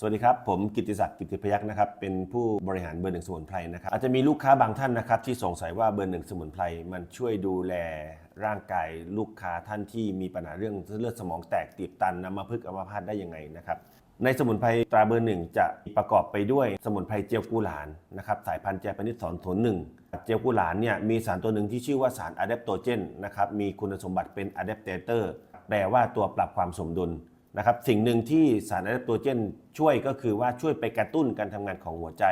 สวัสดีครับ ผมกิติศักดิ์กิติพยักษ์นะครับ เป็นผู้บริหารเบอร์หนึ่งสมุนไพรนะครับ อาจจะมีลูกค้าบางท่านนะครับ ที่สงสัยว่าเบอร์หนึ่งสมุนไพรมันช่วยดูแลร่างกายลูกค้าท่านที่มีปัญหาเรื่องเลือดสมองแตกตีบตันน้ำมาพึกอัมพาตได้ยังไงนะครับในสมุนไพรตราเบอร์หนึ่งจะประกอบไปด้วยสมุนไพรเจียวกุหลานนะครับสายพันธุ์แจปนิดสอนทนหนึ่งเจียวกุหลานเนี่ยมีสารตัวหนึ่งที่ชื่อว่าสารอะแดปโตเจนนะครับมีคุณสมบัติเป็นอะแดปเตเตอร์แปลว่าตัวปรับความสมดุล นะครับสิ่งหนึ่งที่สารอะแดปโตเจนช่วยก็คือว่าช่วยไปกระตุ้นการทำงานของหัวใจ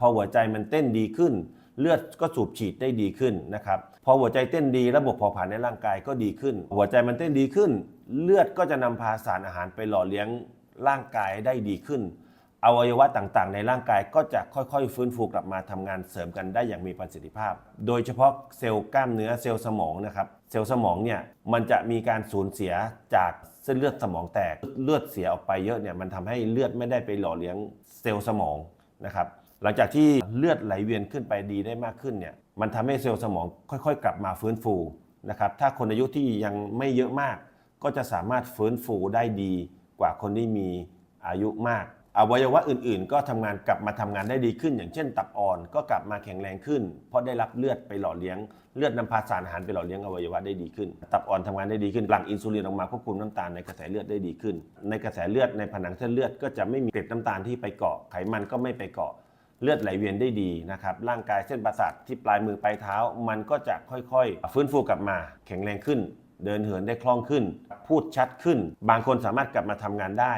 พอหัวใจมันเต้นดีขึ้น เลือดก็สูบฉีดได้ดีขึ้นนะครับพอหัวใจเต้นดีระบบเผาผลาญในร่างกายก็ดีขึ้น หัวใจมันเต้นดีขึ้น เลือดก็จะนำพาสารอาหารไปหล่อเลี้ยงร่างกายได้ดีขึ้น อวัยวะต่างๆ ในร่างกายก็จะค่อยๆ ฟื้นฟูกลับมาทำงานเสริมกันได้อย่างมีประสิทธิภาพ โดยเฉพาะเซลล์กล้ามเนื้อเซลล์สมองนะครับ เซลล์สมองเนี่ยมันจะมีการสูญเสียจากเส้นเลือดสมองแตก เลือดเสียออกไปเยอะเนี่ยมันทำให้เลือดไม่ได้ไปหล่อเลี้ยงเซลล์สมองนะครับ หลังจากที่เลือดไหลเวียนขึ้นไปดีได้มากขึ้นเนี่ยมันทำให้เซลล์สมองค่อยๆ กลับมาฟื้นฟูนะครับ ถ้าคนอายุที่ยังไม่เยอะมาก ก็จะสามารถฟื้นฟูได้ดีกว่าคนที่มีอายุมาก อวัยวะอื่นๆ ก็ทำงานกลับมาทำงานได้ดีขึ้น อย่างเช่น ตับอ่อนก็กลับมาแข็งแรงขึ้น เพราะได้รับเลือดไปหล่อเลี้ยงเลือดนำพาสารอาหารไปหล่อเลี้ยงอวัยวะได้ดีขึ้น ตับอ่อนทำงานได้ดีขึ้นหลั่งอินซูลินออกมาควบคุมน้ำตาลในกระแสเลือดได้ดีขึ้น ในกระแสเลือดในผนังเส้นเลือดก็จะไม่มีเกล็ดน้ำตาลที่ไปเกาะไขมันก็ไม่ไปเกาะเลือดไหลเวียนได้ดีนะครับร่างกายเส้นประสาทที่ปลายมือปลายเท้า มันก็จะค่อยๆ ฟื้นฟูกลับมา แข็งแรงขึ้น เดินเหินได้คล่องขึ้น พูดชัดขึ้น บางคนสามารถกลับมาทำงานได้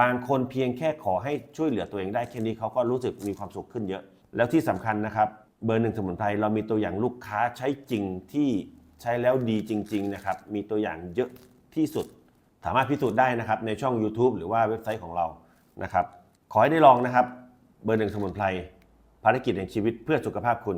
บางคนเพียงแค่ขอให้ช่วยเหลือตัวเองได้แค่นี้เขาก็รู้สึกมีความสุขขึ้นเยอะ แล้วที่สำคัญนะครับ เบอร์หนึ่งสมุนไพรเรามีตัวอย่างลูกค้าใช้จริงที่ใช้แล้วดีจริง ๆ นะครับ มีตัวอย่างเยอะที่สุด สามารถพิสูจน์ได้นะครับในช่อง YouTube หรือว่าเว็บไซต์ของเรานะครับ ขอให้ได้ลองนะครับ เบอร์หนึ่งสมุนไพรภารกิจแห่งชีวิตเพื่อสุขภาพคุณ